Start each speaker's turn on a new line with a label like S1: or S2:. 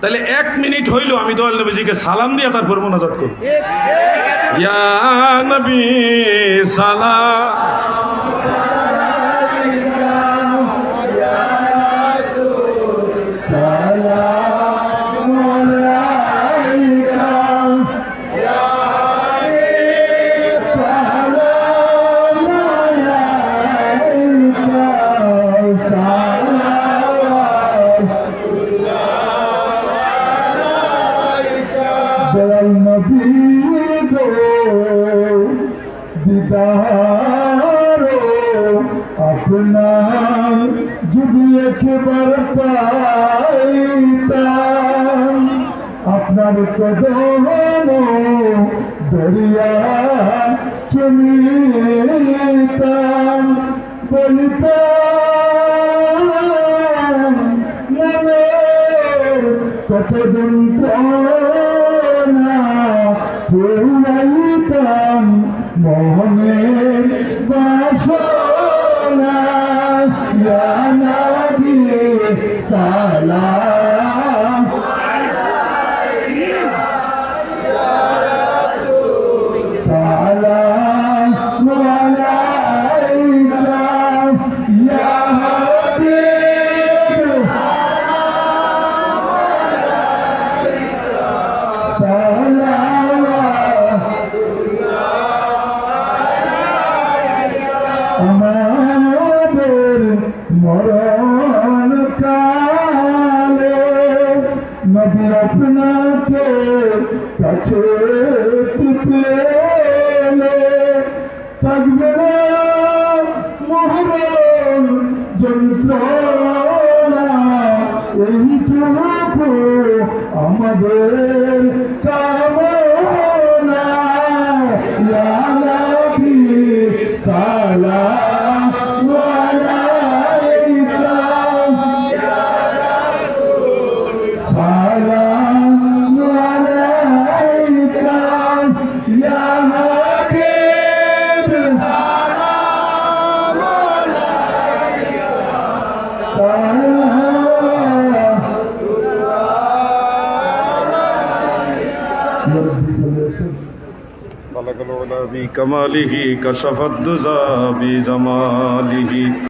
S1: তাহলে এক মিনিট হইল আমি দয়াল নবীজিকে সালাম দিয়ে তারপর মোনাজাত করব। ইয়া নবী সালাম
S2: দিদার আপনার যদি একবার পাইতাম আপনার কদম দরিয়া চমিতাম বলিতাম মনে কত যন্ত্রণা ইয়া নবী আপনাকে কাছে থাকবে না মহরণ যন্ত্রণা এইটুকু আমাদের কামনা ইয়া
S1: خلق العلا بكماله كشف الدجى بجماله